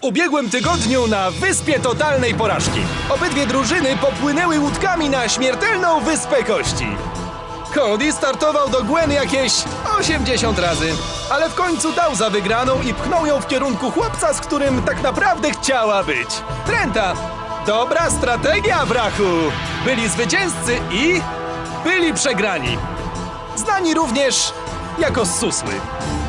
w ubiegłym tygodniu na Wyspie Totalnej Porażki. Obydwie drużyny popłynęły łódkami na śmiertelną Wyspę Kości. Cody startował do Gwen jakieś 80 razy, ale w końcu dał za wygraną i pchnął ją w kierunku chłopca, z którym tak naprawdę chciała być. Trenta! Dobra strategia, brachu! Byli zwycięzcy i byli przegrani. Znani również jako susły.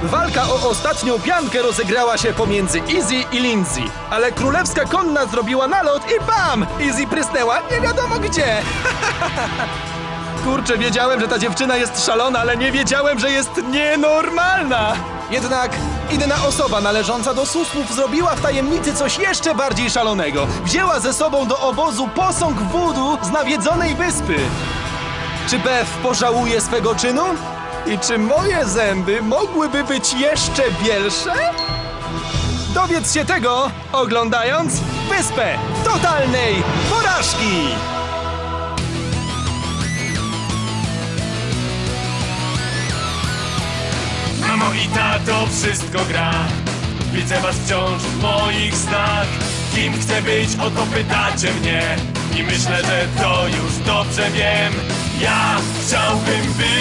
Walka o ostatnią piankę rozegrała się pomiędzy Izzy i Lindsay, ale królewska konna zrobiła nalot i bam! Izzy prysnęła nie wiadomo gdzie. Kurczę, wiedziałem, że ta dziewczyna jest szalona, ale nie wiedziałem, że jest nienormalna. Jednak inna osoba należąca do susłów zrobiła w tajemnicy coś jeszcze bardziej szalonego. Wzięła ze sobą do obozu posąg wudu z nawiedzonej wyspy. Czy Beth pożałuje swego czynu? I czy moje zęby mogłyby być jeszcze bielsze? Dowiedz się tego, oglądając Wyspę Totalnej Porażki! Mamo i tato, wszystko gra Widzę was wciąż w moich snach Kim chcę być, o to pytacie mnie I myślę, że to już dobrze wiem Ja chciałbym być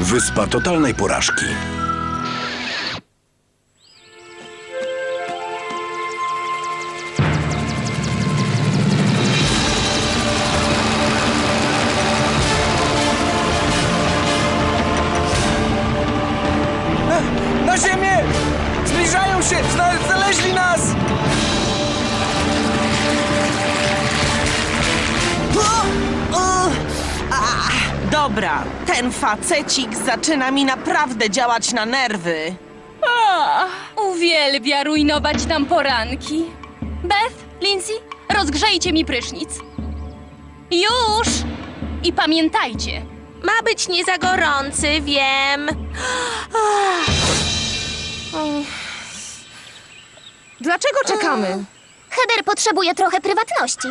Wyspa totalnej porażki. Ten facecik zaczyna mi naprawdę działać na nerwy. A, uwielbia rujnować nam poranki. Beth, Lindsay, rozgrzejcie mi prysznic. Już! I pamiętajcie, Ma być nie za gorący, wiem. Dlaczego czekamy? Heather potrzebuje trochę prywatności.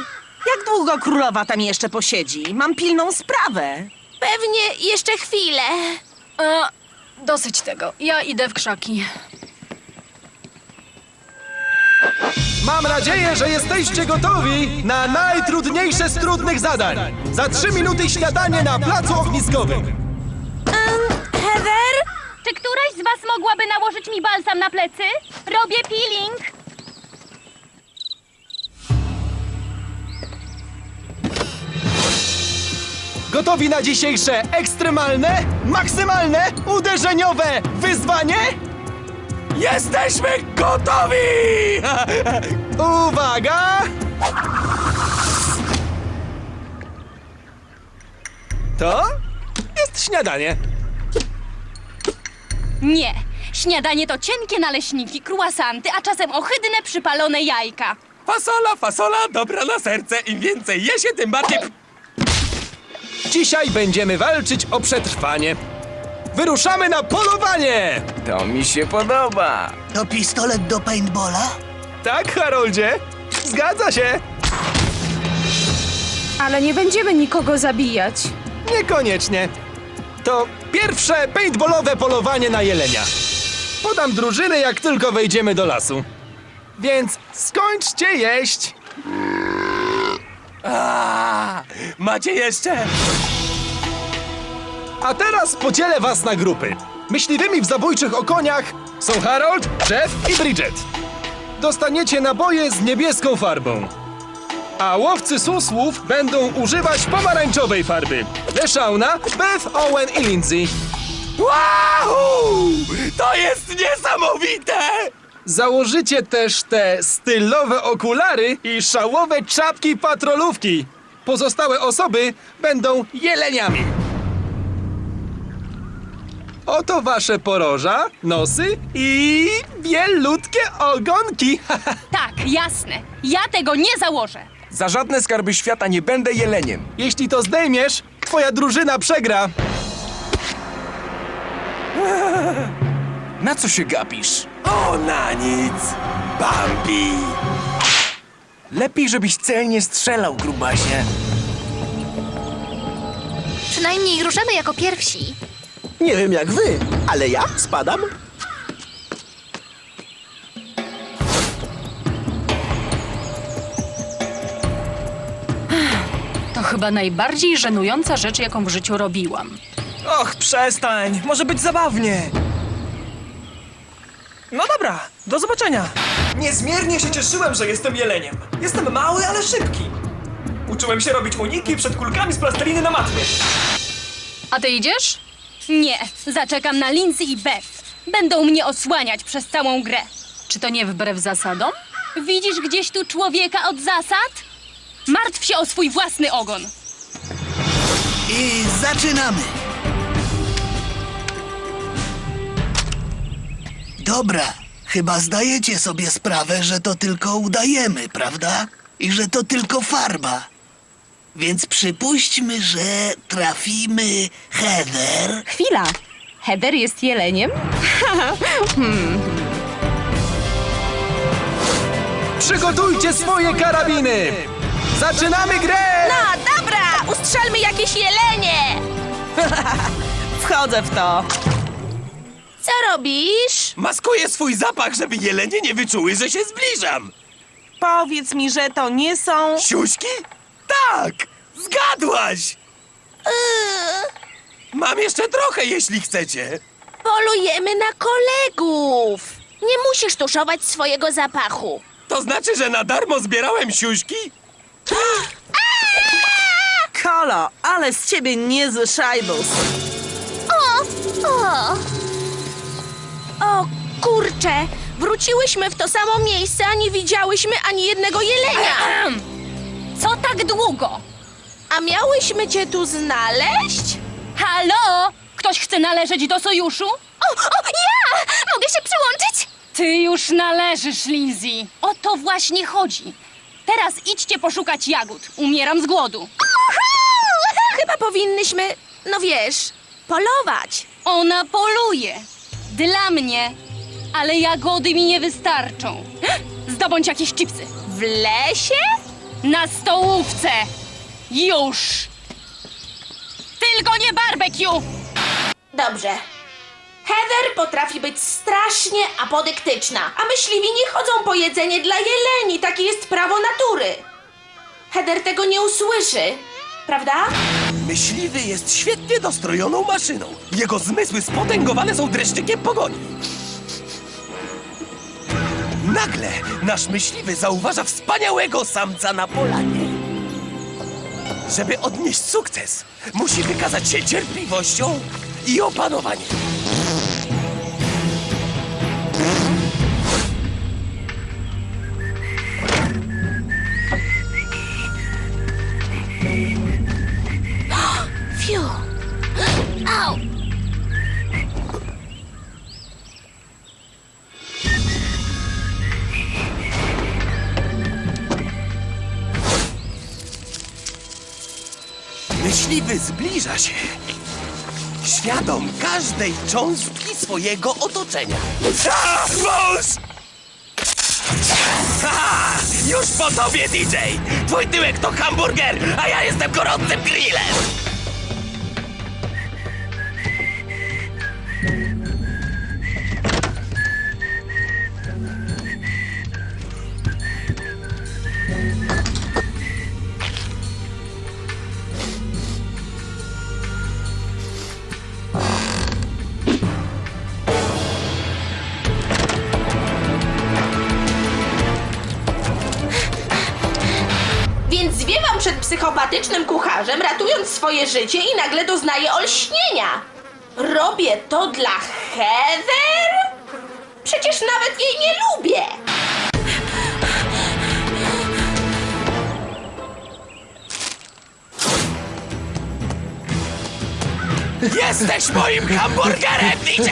Jak długo królowa tam jeszcze posiedzi? Mam pilną sprawę. Pewnie jeszcze chwilę. a, dosyć tego. Ja idę w krzaki. Mam nadzieję, że jesteście gotowi na najtrudniejsze z trudnych zadań. Za trzy minuty śniadanie na placu ogniskowym. Heather? Czy któraś z was mogłaby nałożyć mi balsam na plecy? Robię peeling. Gotowi na dzisiejsze ekstremalne, maksymalne, uderzeniowe wyzwanie? Jesteśmy gotowi! Uwaga! To jest śniadanie. Nie. Śniadanie to cienkie naleśniki, kruasanty, a czasem ohydne przypalone jajka. Fasola, fasola, dobra na serce. Im więcej je się, tym bardziej... Dzisiaj będziemy walczyć o przetrwanie. Wyruszamy na polowanie! To mi się podoba. To pistolet do paintballa? Tak, Haroldzie? Zgadza się. Ale nie będziemy nikogo zabijać. Niekoniecznie. To pierwsze paintballowe polowanie na jelenia. Podam drużynę, jak tylko wejdziemy do lasu. Więc skończcie jeść. A, macie jeszcze? A teraz podzielę was na grupy. Myśliwymi w zabójczych okoniach są Harold, Jeff i Bridget. Dostaniecie naboje z niebieską farbą. A łowcy susłów będą używać pomarańczowej farby. Leszauna, Beth, Owen i Lindsay. Wow! To jest niesamowite! Założycie też te stylowe okulary i szałowe czapki patrolówki. Pozostałe osoby będą jeleniami. Oto wasze poroża, nosy i wielutkie ogonki. Tak, jasne. Ja tego nie założę. Za żadne skarby świata nie będę jeleniem. Jeśli to zdejmiesz, twoja drużyna przegra. Na co się gapisz? O, na nic! Bambi! Lepiej, żebyś celnie strzelał, grubasie. Przynajmniej ruszamy jako pierwsi. Nie wiem jak wy, ale ja spadam. To chyba najbardziej żenująca rzecz, jaką w życiu robiłam. Och, przestań! Może być zabawnie. No dobra, do zobaczenia. Niezmiernie się cieszyłem, że jestem jeleniem. Jestem mały, ale szybki. Uczyłem się robić uniki przed kulkami z plasteliny na matwie. A ty idziesz? Nie, zaczekam na Lindsay i Beth. Będą mnie osłaniać przez całą grę. Czy to nie wbrew zasadom? Widzisz gdzieś tu człowieka od zasad? Martw się o swój własny ogon. I zaczynamy. Dobra, chyba zdajecie sobie sprawę, że to tylko udajemy, prawda? I że to tylko farba. Więc przypuśćmy, że trafimy Heather. Chwila. Heather jest jeleniem? Przygotujcie swoje karabiny. Zaczynamy grę! No dobra, ustrzelmy jakieś jelenie! Wchodzę w to. Co robisz? Maskuję swój zapach, żeby jelenie nie wyczuły, że się zbliżam. Powiedz mi, że to nie są... Siuśki? Tak! Zgadłaś! Yy, Mam jeszcze trochę, jeśli chcecie. polujemy na kolegów. Nie musisz tuszować swojego zapachu. To znaczy, że na darmo zbierałem siuśki? Kolo, ale z ciebie niezły szajbus. O, o. O, kurczę. Wróciłyśmy w to samo miejsce, a nie widziałyśmy ani jednego jelenia. Co tak długo? A miałyśmy cię tu znaleźć? Halo? Ktoś chce należeć do sojuszu? O, o, ja! Mogę się przyłączyć? Ty już należysz, Lindsay. O to właśnie chodzi. Teraz idźcie poszukać jagód. Umieram z głodu. Uhu! Chyba powinnyśmy, no wiesz, polować. Ona poluje. Dla mnie. Ale jagody mi nie wystarczą. Zdobądź jakieś chipsy. W lesie? Na stołówce. Już. Tylko nie barbecue. Dobrze. Heather potrafi być strasznie apodyktyczna, a myśliwi nie chodzą po jedzenie dla jeleni. Takie jest prawo natury. Heather tego nie usłyszy, prawda? Myśliwy jest świetnie dostrojoną maszyną. Jego zmysły spotęgowane są dreszczykiem pogoni. Nagle nasz myśliwy zauważa wspaniałego samca na polanie. Żeby odnieść sukces, musi wykazać się cierpliwością i opanowaniem. Myśliwy zbliża się. Świadom każdej cząstki swojego otoczenia. A, wąż! Ha! Już po tobie, DJ! Twój tyłek to hamburger, a ja jestem gorącym grillem! Psychopatycznym kucharzem, ratując swoje życie i nagle doznaję olśnienia. Robię to dla Heather? Przecież nawet jej nie lubię. Jesteś moim hamburgerem, DJ!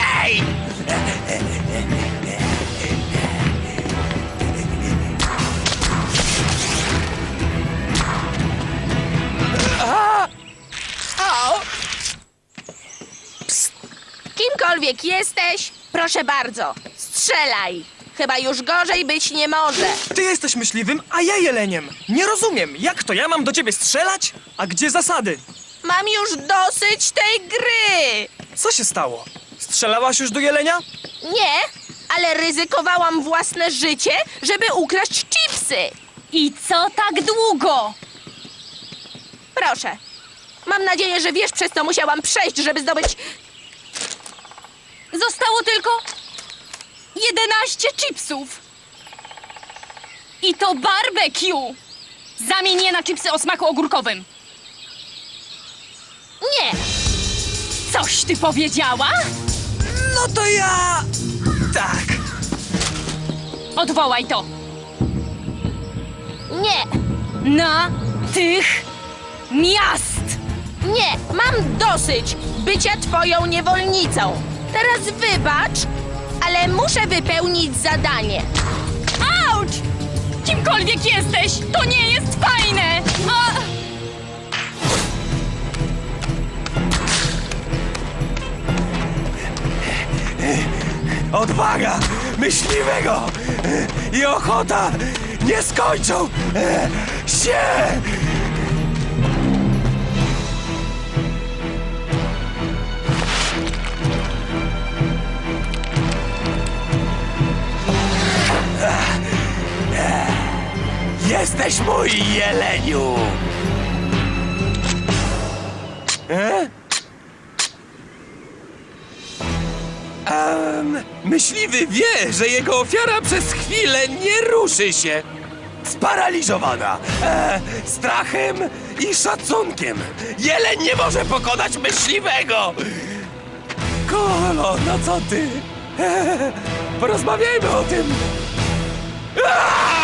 Kimkolwiek jesteś, proszę bardzo, strzelaj. Chyba już gorzej być nie może. Ty jesteś myśliwym, a ja jeleniem. Nie rozumiem, jak to ja mam do ciebie strzelać? A gdzie zasady? Mam już dosyć tej gry. Co się stało? Strzelałaś już do jelenia? Nie, ale ryzykowałam własne życie, żeby ukraść chipsy. I co tak długo? Proszę. Mam nadzieję, że wiesz, przez co musiałam przejść, żeby zdobyć... Zostało tylko 11 chipsów. I to barbecue. Zamień je na chipsy o smaku ogórkowym. Nie, Coś ty powiedziała? No to ja... Tak. Odwołaj to. nie, Na tych miast. nie. Mam dosyć bycia twoją niewolnicą. Teraz wybacz, ale muszę wypełnić zadanie. Auć! Kimkolwiek jesteś, to nie jest fajne! A... Odwaga myśliwego i ochota nie skończą się! Mój jeleniu! E? Em, myśliwy wie, że jego ofiara przez chwilę nie ruszy się. Sparaliżowana e, strachem i szacunkiem. Jeleń nie może pokonać myśliwego. Kolo, no co ty? E, porozmawiajmy o tym. Zaczekaj,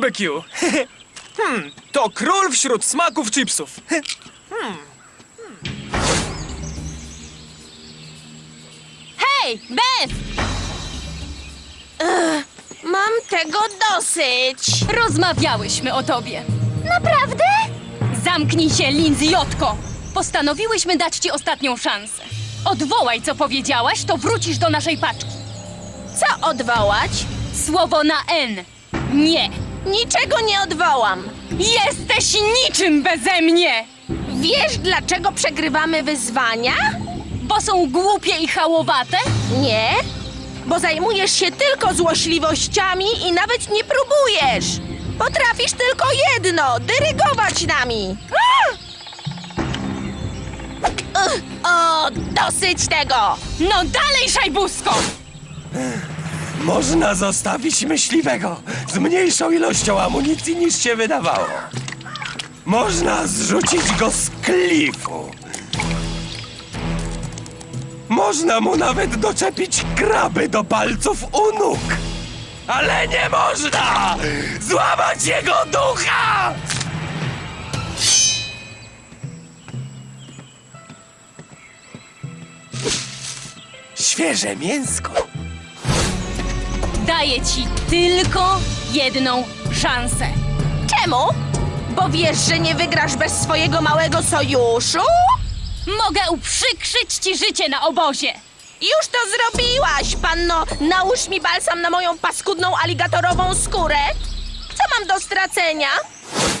Barbecue. hmm, to król wśród smaków chipsów. Hej, Beth! Mam tego dosyć. Rozmawiałyśmy o tobie. Naprawdę? Zamknij się, Lindsay Jotko! Postanowiłyśmy dać ci ostatnią szansę. Odwołaj, co powiedziałaś, to wrócisz do naszej paczki. Co odwołać? Słowo na N. Nie. Niczego nie odwołam. Jesteś niczym beze mnie! Wiesz, dlaczego przegrywamy wyzwania? Bo są głupie i hałowate? Nie, bo zajmujesz się tylko złośliwościami i nawet nie próbujesz. Potrafisz tylko jedno dyrygować nami. O, dosyć tego! No dalej, szajbusko! Można zostawić myśliwego z mniejszą ilością amunicji niż się wydawało. Można zrzucić go z klifu. Można mu nawet doczepić kraby do palców u nóg. Ale nie można złamać jego ducha! Świeże mięsko. Daję ci tylko jedną szansę. Czemu? Bo wiesz, że nie wygrasz bez swojego małego sojuszu? Mogę uprzykrzyć ci życie na obozie. Już to zrobiłaś, panno! Nałóż mi balsam na moją paskudną aligatorową skórę! Co mam do stracenia?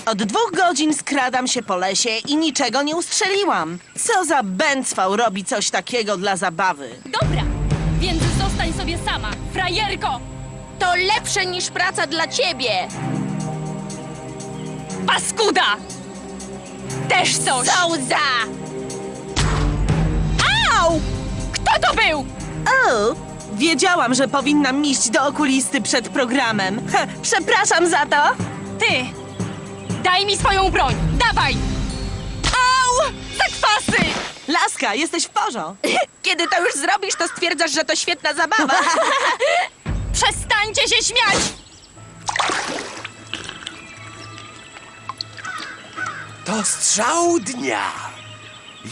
Od dwóch godzin skradam się po lesie i niczego nie ustrzeliłam. Co za bęcwał robi coś takiego dla zabawy? Dobra, sobie sama, frajerko! To lepsze niż praca dla ciebie! Paskuda! Też coś! Sołza! Au! Kto to był? O, wiedziałam, że powinnam iść do okulisty przed programem. Heh, przepraszam za to. Ty! Daj mi swoją broń! Dawaj! Au! Zakwasy! Laska, jesteś w porządku. Kiedy to już zrobisz, to stwierdzasz, że to świetna zabawa. Przestańcie się śmiać! To strzał dnia.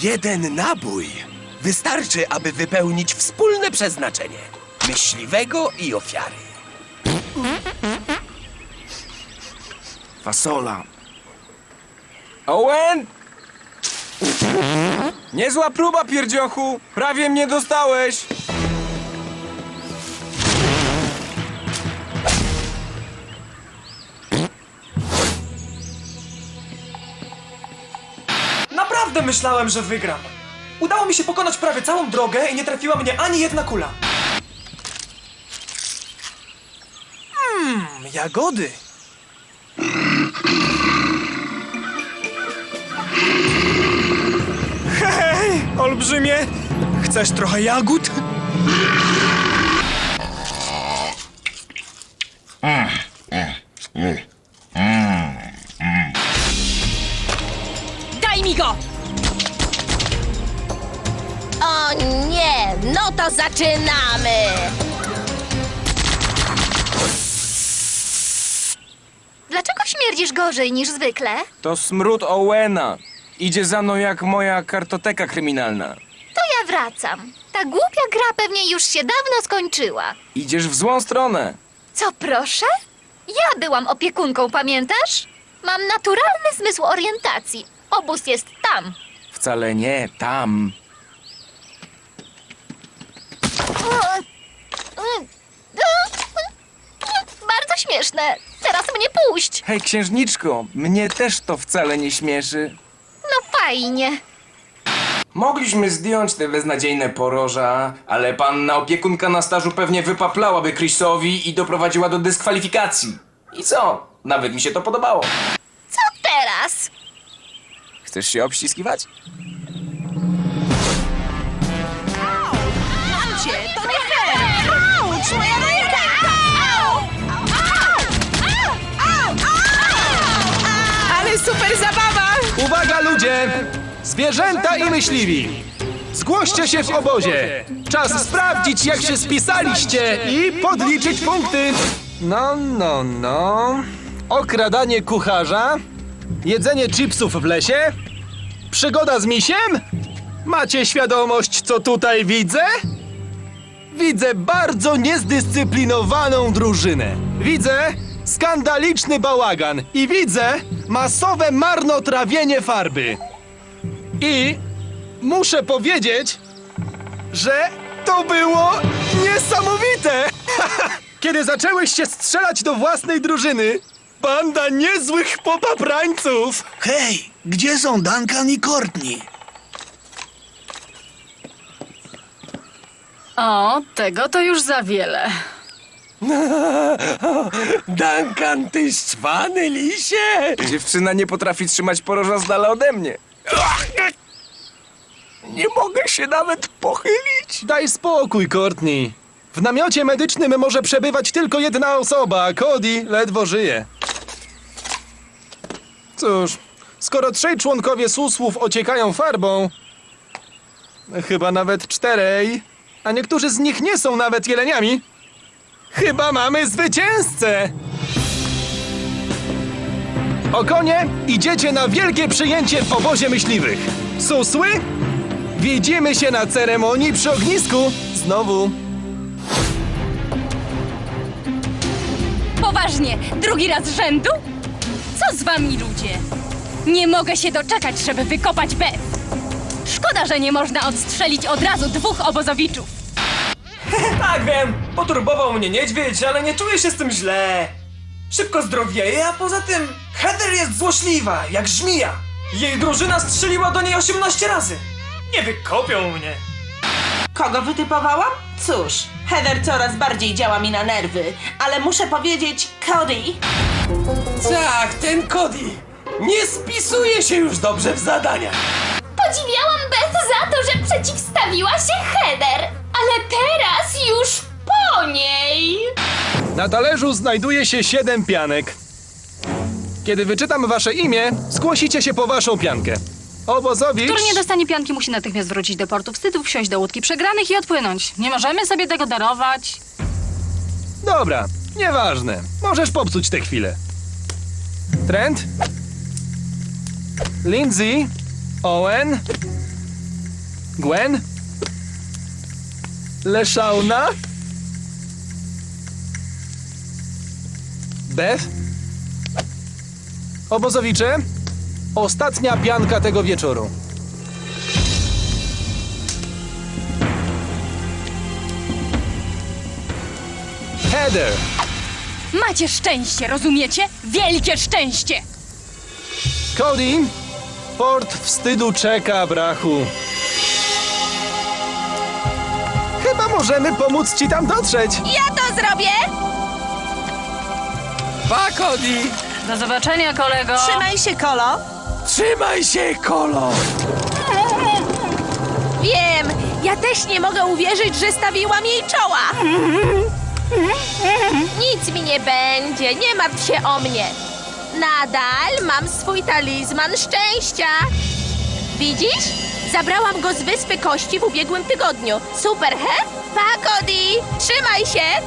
Jeden nabój wystarczy, aby wypełnić wspólne przeznaczenie myśliwego i ofiary. Fasola. Owen! Niezła próba, pierdziochu! Prawie mnie dostałeś! Naprawdę myślałem, że wygram. Udało mi się pokonać prawie całą drogę i nie trafiła mnie ani jedna kula. Mmm, jagody. Olbrzymie! Chcesz trochę jagód? Daj mi go! O nie, no to zaczynamy! Dlaczego śmierdzisz gorzej niż zwykle? To smród Owena. Idzie za mną jak moja kartoteka kryminalna. To ja wracam. Ta głupia gra pewnie już się dawno skończyła. Idziesz w złą stronę. Co proszę? Ja byłam opiekunką, pamiętasz? Mam naturalny zmysł orientacji. Obóz jest tam. Wcale nie tam. Bardzo śmieszne. Teraz mnie puść. Hej, księżniczko, mnie też to wcale nie śmieszy. No fajnie. Mogliśmy zdjąć te beznadziejne poroża, ale panna opiekunka na stażu pewnie wypaplałaby Chrisowi i doprowadziła do dyskwalifikacji. I co? Nawet mi się to podobało. Co teraz? Chcesz się obściskiwać? Ludzie! Zwierzęta i myśliwi! Zgłoście się w obozie! Czas sprawdzić, jak się spisaliście i podliczyć punkty! No, no, no... Okradanie kucharza? Jedzenie chipsów w lesie? Przygoda z misiem? Macie świadomość, co tutaj widzę? Widzę bardzo niezdyscyplinowaną drużynę. Widzę skandaliczny bałagan i widzę masowe marnotrawienie farby. I muszę powiedzieć, że to było niesamowite! Kiedy zaczęłyście strzelać do własnej drużyny, banda niezłych popaprańców! Hej, gdzie są Duncan i Courtney? O, tego to już za wiele. Duncan, ty szczwany lisie! Dziewczyna nie potrafi trzymać poroża z dala ode mnie. Nie mogę się nawet pochylić. Daj spokój, Courtney. W namiocie medycznym może przebywać tylko jedna osoba, a Cody ledwo żyje. Cóż, skoro trzej członkowie susłów ociekają farbą, chyba nawet czterej, a niektórzy z nich nie są nawet jeleniami, chyba mamy zwycięzcę! O konie idziecie na wielkie przyjęcie w obozie myśliwych. Susły? Widzimy się na ceremonii przy ognisku. Znowu. Poważnie, drugi raz rzędu? Co z wami ludzie? Nie mogę się doczekać, żeby wykopać Beth. Szkoda, że nie można odstrzelić od razu dwóch obozowiczów. Tak, wiem. Poturbował mnie niedźwiedź, ale nie czuję się z tym źle. Szybko zdrowieje, a poza tym Heather jest złośliwa, jak żmija. Jej drużyna strzeliła do niej 18 razy. Nie wykopią mnie. Kogo wytypowałam? Cóż, Heather coraz bardziej działa mi na nerwy, ale muszę powiedzieć, Cody, Tak, ten Cody nie spisuje się już dobrze w zadaniach. Podziwiałam Beth za to, że przeciwstawiła się Heather. Ale teraz już po niej. Na talerzu znajduje się siedem pianek. Kiedy wyczytam wasze imię, zgłosicie się po waszą piankę. Obozowicz... Który nie dostanie pianki, musi natychmiast wrócić do portu wstydu, wsiąść do łódki przegranych i odpłynąć. Nie możemy sobie tego darować. Dobra, nieważne. Możesz popsuć tę chwilę. Trent? Lindsay? Owen? Gwen? Leszauna? Beth? Obozowicze? Ostatnia pianka tego wieczoru. Heather! Macie szczęście, rozumiecie? Wielkie szczęście! Cody, port wstydu czeka, brachu. Możemy pomóc ci tam dotrzeć. Ja to zrobię! Pa, Cody! Do zobaczenia, kolego. Trzymaj się, Kolo. Trzymaj się, kolo! Wiem, ja też nie mogę uwierzyć, że stawiłam jej czoła. Nic mi nie będzie, nie martw się o mnie. Nadal mam swój talizman szczęścia. Widzisz? Zabrałam go z Wyspy Kości w ubiegłym tygodniu. Super, he? Pa, Cody! Trzymaj się!